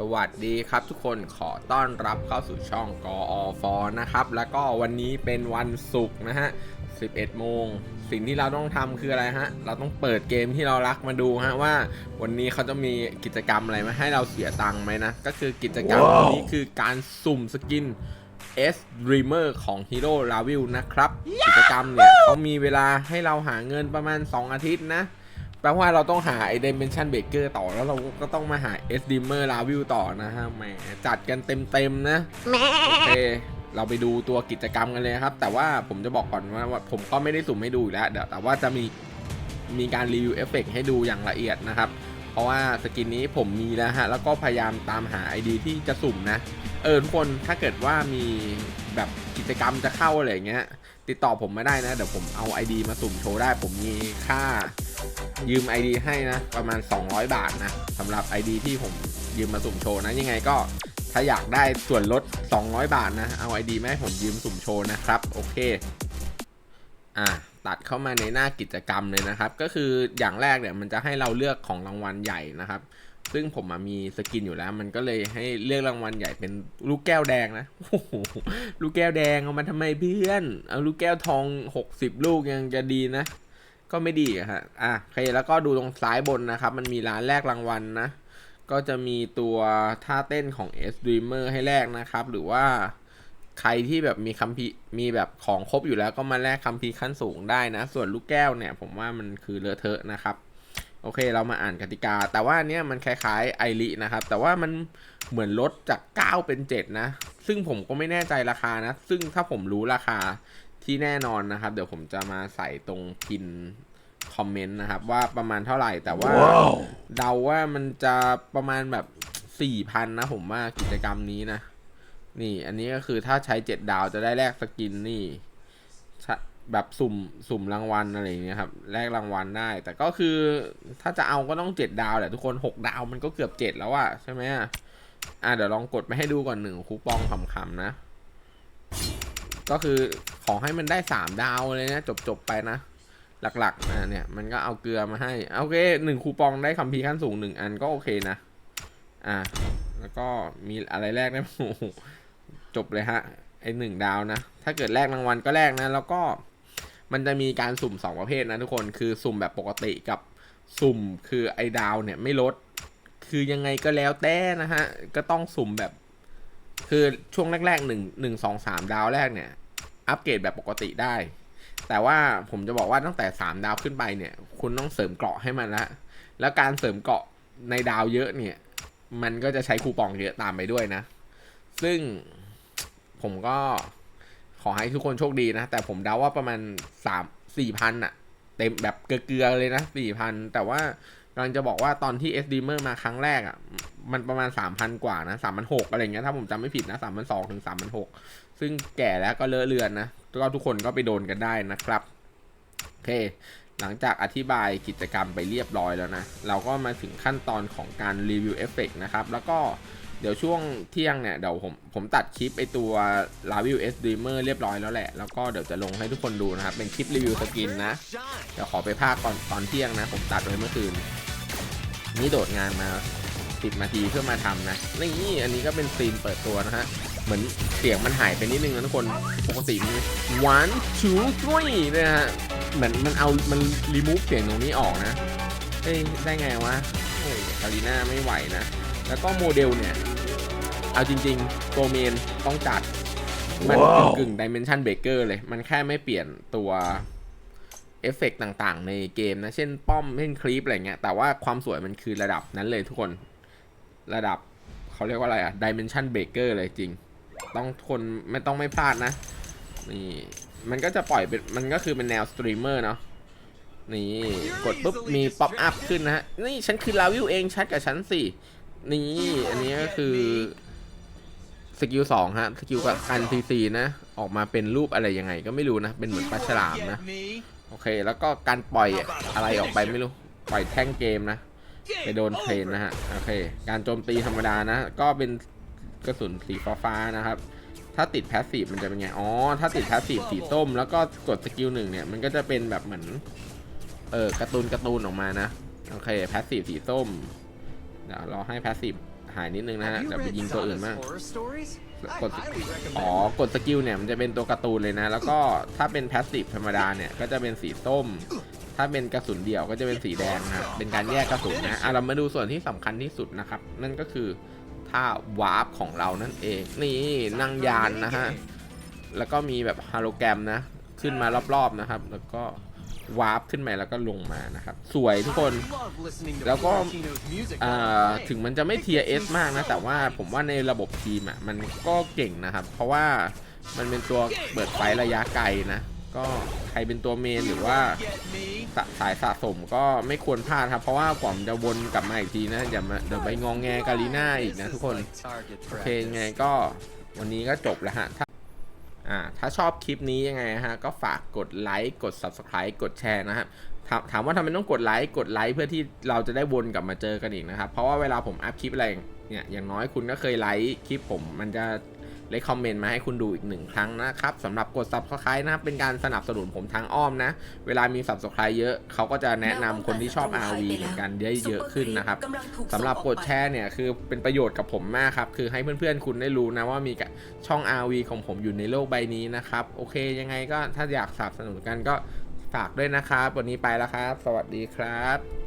สวัสดีครับทุกคนขอต้อนรับเข้าสู่ช่องกอฟนะครับ แล้วก็วันนี้เป็นวันศุกร์นะฮะ 11 โมง สิ่งที่เราต้องทำคืออะไรฮะ เราต้องเปิดเกมที่เรารักมาดูฮะว่า วันนี้เขาจะมีกิจกรรมอะไรมาให้เราเสียตังค์ไหมนะ ก็คือกิจกรรมว้าวนี้คือการสุ่มสกิน S Dreamer ของ Hero l a v i l นะครับ กิจกรรมเนี่ยเขามีเวลาให้เราหาเงินประมาณ 2 อาทิตย์นะ แปลว่าเราต้องหาไอ Dimension Breaker ต่อแล้วเราก็ต้องมาหา S Dreamer l a v i l ต่อนะฮะแหมจัดกันเต็มๆนะโอเคเราไปดูตัวกิจกรรมกันเลยครับ แต่ว่าผมจะบอกก่อนว่าว่าผมก็ไม่ได้สุ่มให้ดูอยู่แล้วเดี๋ยวแต่ว่าจะมีมีการรีวิวเอฟเฟกให้ดูอย่างละเอียดนะครับ เพราะว่าสกินนี้ผมมีแล้วฮะ แล้วก็พยายามตามหา ID ที่จะสุ่มนะ เออทุกคนถ้าเกิดว่ามีแบบกิจกรรมจะเข้าอะไรอย่างเงี้ย ติดต่อผมไมาได้นะ เดี๋ยวผมเอา ID มาสุ่มโชว์ได้ ผมมีค่ายืม ID ให้นะ ประมาณ 200 บาทนะสำหรับ ID ที่ผมยืมมาสุ่มโชว์นะ ยังไงก็ถ้าอยากได้ส่วนลด 200 บาทนะ เอา ID มาให้ผมยืมสุ่มโชว์นะครับ โอเค อะตัดเข้ามาในหน้ากิจกรรมเลยนะครับ ก็คืออย่างแรกเนี่ยมันจะให้เราเลือกของรางวัลใหญ่นะครับ ซึ่งผมมีสกินอยู่แล้ว มันก็เลยให้เลือกรางวัลใหญ่เป็นลูกแก้วแดงนะโอ้โหลูกแก้วแดงเอามาทำไมเพื่อน เอาลูกแก้วทอง60ลูกยังจะดีนะ ก็ไม่ดีอะฮะอะโอเคแล้วก็ดูตรงซ้ายบนนะครับ มันมีร้านแลกรางวัลนะ ก็จะมีตัวท่าเต้นของ S Dreamer ให้แลกนะครับ หรือว่าใครที่แบบมีคัมภีมีแบบของครบอยู่แล้วก็มาแลกคัมภีขั้นสูงได้นะ ส่วนลูกแก้วเนี่ย ผมว่ามันคือเลอะเทอะนะครับ โอเคเรามาอ่านกติกา แต่ว่าอันเนี้ยมันคล้ายๆไอรินะครับ แต่ว่ามันเหมือนลดจาก 9 เป็น 7 นะ ซึ่งผมก็ไม่แน่ใจราคานะ ซึ่งถ้าผมรู้ราคาที่แน่นอนนะครับ เดี๋ยวผมจะมาใส่ตรงพินคอมเมนต์นะครับ ว่าประมาณเท่าไหร่แต่ว่าว้าวเดาว่ามันจะประมาณแบบ 4,000 นะผมว่ากิจกรรมนี้นะ นี่อันนี้ก็คือถ้าใช้ 7 ดาวจะได้แลกสกินนี่ชะ แบบสุ่มสุ่มรางวัลอะไรอย่างเงี้ยครับแลกรางวัลได้ แต่ก็คือถ้าจะเอาก็ต้องเจ็ดดาวแหละทุกคนหกดาวมันก็เกือบเจ็ดแล้วอะใช่ไหมอะเดี๋ยวลองกดไปให้ดูก่อนหนึ่งคูปองคำๆนะ ก็คือขอให้มันได้สามดาวเลยนะ จบๆไปนะ หลักๆอะเนี่ยมันก็เอาเกลือมาให้โอเคหนึ่งคูปองได้คัมภีร์ขั้นสูงหนึ่งอันก็โอเคนะ อะแล้วก็มีอะไรแรกได้โอ้โหจบเลยฮะไอหนึ่งดาวนะ ถ้าเกิดแลกรางวัลก็แลกนะ แล้วก็ มันจะมีการสุ่มสองประเภทนะทุกคนคือสุ่มแบบปกติกับสุ่มคือไอดาวเนี่ยไม่ลด คือยังไงก็แล้วแต่นะฮะ ก็ต้องสุ่มแบบ คือช่วงแรกๆหนึ่งหนึ่งสองสามดาวแรกเนี่ย อัปเกรดแบบปกติได้ แต่ว่าผมจะบอกว่าตั้งแต่สามดาวขึ้นไปเนี่ย คุณต้องเสริมเกราะให้มันละแล้วการเสริมเกราะในดาวเยอะเนี่ย มันก็จะใช้คูปองเยอะตามไปด้วยนะ ซึ่งผมก็ ขอให้ทุกคนโชคดีนะ แต่ผมเดาว่าประมาณสามสี่พันอะเต็มแบบเกลือเลยนะสี่พันแต่ว่ากำลังจะบอกว่าตอนที่ S d m e r มาครั้งแรกอะมันประมาณสามพันกว่านะสามพันหกอะไรเงี้ยถ้าผมจำไม่ผิดนะสามพันสองถึงสามพันหกซึ่งแก่แล้วก็เลอะเลือนนะ ก็ทุกคนก็ไปโดนกันได้นะครับ โอเค หลังจากอธิบายกิจกรรมไปเรียบร้อยแล้วนะ เราก็มาถึงขั้นตอนของการรีวิวเอฟเฟกนะครับ แล้วก็ เดี๋ยวช่วงเที่ยงเนี่ยเดี๋ยวผมผมตัดคลิปไอตัว l a v i w S Dreamer เรียบร้อยแล้วแหละ แล้วก็เดี๋ยวจะลงให้ทุกคนดูนะครับ เป็นคลิปรีวิวสกินนะ เดี๋ยวขอไปภาคก่อนตอนเที่ยงนะ ผมตัดไว้เมื่อคืน นี่โดดงานมาสิบนาทีเพื่อมาทำนะ นี่อันนี้ก็เป็นซีนเปิดตัวนะฮะ เหมือนเสียงมันหายไปนิดนึงนะทุกคน ปกติมี one two three นะฮะ เหมือนมันเอามันรีมูฟเสียงตรงนี้ออกนะ เอ้ยได้ไงวะโอ้ยคาริน่าไม่ไหวนะ แล้วก็โมเดลเนี่ย เอาจริงๆ ตัวเมนต้องจัด มันว้าวกึ่งดิเมนชันเบเกอร์เลย มันแค่ไม่เปลี่ยนตัวเอฟเฟกต์ต่างๆ ในเกมนะ เช่นป้อม เช่นคลีปอะไรเงี้ย แต่ว่าความสวยมันคือระดับนั้นเลยทุกคน ระดับเขาเรียกว่าอะไรอะดิเมนชันเบเกอร์เลยจริง ต้องคนไม่ต้องไม่พลาดนะ นี่ มันก็จะปล่อยเป็น มันก็คือเป็นแนวสตรีมเมอร์เนาะนี่กดปุ๊บมีป๊อปอัพขึ้นนะฮะ นี่ฉันคือลาวิวเองชัดกับฉันสิ นี่ อันนี้ก็คือ สกิลสองฮะสกิลกับการซีซีนะ ออกมาเป็นรูปอะไรยังไงก็ไม่รู้นะ เป็นเหมือนปลาฉลามนะ โอเค แล้วก็การปล่อยอะไรออกไปไม่รู้ ปล่อยแท่งเกมนะ ไปโดนเทรนนะฮะ โอเค การโจมตีธรรมดานะ ก็เป็นกระสุนสีฟ้าๆนะครับ ถ้าติดแพสซีฟมันจะเป็นไง อ๋อ ถ้าติดแพสซีฟสีส้ม แล้วก็กดสกิลหนึ่งเนี่ย มันก็จะเป็นแบบเหมือน เออการ์ตูนการ์ตูนออกมานะ โอเค แพสซีฟสีส้ม เดี๋ยวเราให้แพสซีฟ หายนิดนึงนะฮะ Have you เดี๋ยวไป read ยิงตัวอื่น Saga's บ้าง horror stories? I กด highly recommend อ๋อ them. กดสกิลเนี่ยมันจะเป็นตัวการ์ตูนเลยนะ แล้วก็ถ้าเป็นแพสซีฟธรรมดาเนี่ยก็จะเป็นสีส้ม ถ้าเป็นกระสุนเดี่ยวก็จะเป็นสีแดงนะฮะเป็นการแยกกระสุนนะอะเรามาดูส่วนที่สำคัญที่สุดนะครับ นั่นก็คือท่าวาร์ปของเรานั่นเองนี่นั่งยานนะฮะแล้วก็มีแบบฮาโลแกรมนะ ขึ้นมารอบๆนะครับ แล้วก็ วาร์ปขึ้นมาแล้วก็ลงมานะครับ สวยทุกคน แล้วก็ถึงมันจะไม่เทียเอสมากนะ แต่ว่าผมว่าในระบบทีมอะมันก็เก่งนะครับ เพราะว่ามันเป็นตัวเปิดไฟระยะไกลนะ ก็ใครเป็นตัวเมนหรือว่าสสายสะสมก็ไม่ควรพลาดครับ เพราะว่ากว่ามันจะวนกลับมาอีกทีนะอย่ามาเดี๋ยวไปงองแงกาลีน่าอีกนะทุกคน โอเคไงก็วันนี้ก็จบแล้วฮะ อ่าถ้าชอบคลิปนี้ยังไงฮะก็ฝากกดไลค์กด Subscribe กดแชร์นะครับถามว่าทำไมต้องกดไลค์กดไลค์เพื่อที่เราจะได้วนกลับมาเจอกันอีกนะครับ เพราะว่าเวลาผมอัพคลิปอะไรเนี่ยอย่างน้อยคุณก็เคยไลค์คลิปผมมันจะ เลคคอมเมนต์มาให้คุณดูอีกหนึ่งครั้งนะครับสำหรับกด Subscribe นะครับเป็นการสนับสนุนผมทางอ้อมนะ เวลามี Subscribe เยอะเขาก็จะแนะนำคนที่ชอบ RV เหมือนกันได้เยอะขึ้นนะครับสำหรับกดแชร์เนี่ยคือเป็นประโยชน์กับผมมากครับ คือให้เพื่อนๆคุณได้รู้นะว่ามีช่อง RV ของผมอยู่ในโลกใบนี้นะครับ โอเคยังไงก็ถ้าอยากสนับสนุนกันก็ฝากด้วยนะครับ วันนี้ไปแล้วครับ สวัสดีครับ